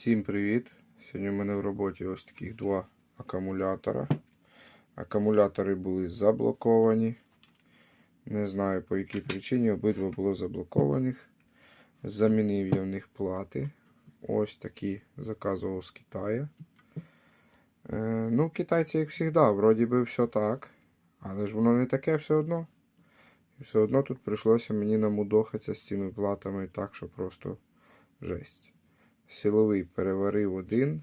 Всім привіт! Сьогодні в мене в роботі ось таких два акумулятора. Акумулятори були заблоковані. Не знаю по якій причині обидва було заблокованих. Замінив я в них плати. Ось такі заказував з Китаю. Е, ну, китайці, як завжди, вроді би все так. Але ж воно не таке все одно. І все одно тут прийшлося мені намудохатися з цими платами так, що просто жесть. Силовий переварив один,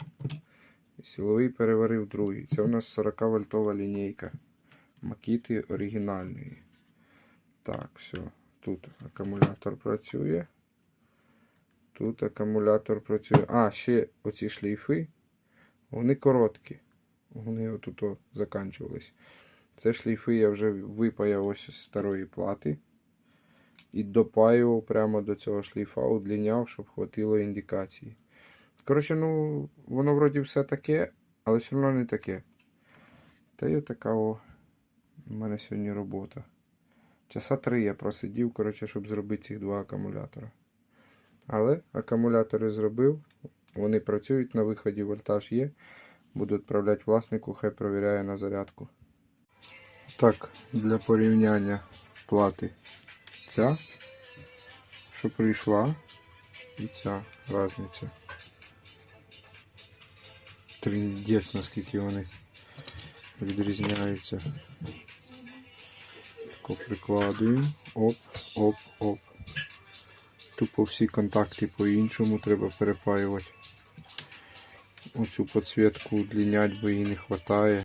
і силовий переварив другий. Це у нас 40 вольтова лінійка Макіти оригінальної. Так, все. Тут акумулятор працює. Тут акумулятор працює. А, ще оці шлейфи. Вони короткі. Вони отут заканчувались. Це шлейфи я вже випаяв ось з старої плати. І допаював прямо до цього шлейфа, удлиняв, щоб хватило індикації. Коротше, ну, воно вроді все таке, але все одно не таке. Та й отака о, у мене сьогодні робота. Часа три я просидів, коротше, щоб зробити ці два акумулятора. Але акумулятори зробив, вони працюють на виході, вольтаж є. Буду відправляти власнику, хай провіряє на зарядку. Так, для порівняння плати ця, що прийшла, і ця різниця. Тріндець, наскільки вони відрізняються. Тако прикладуємо. Оп, оп, оп. Тупо всі контакти по-іншому треба перепаювати. Оцю підсвітку удлінять, бо її не вистачає.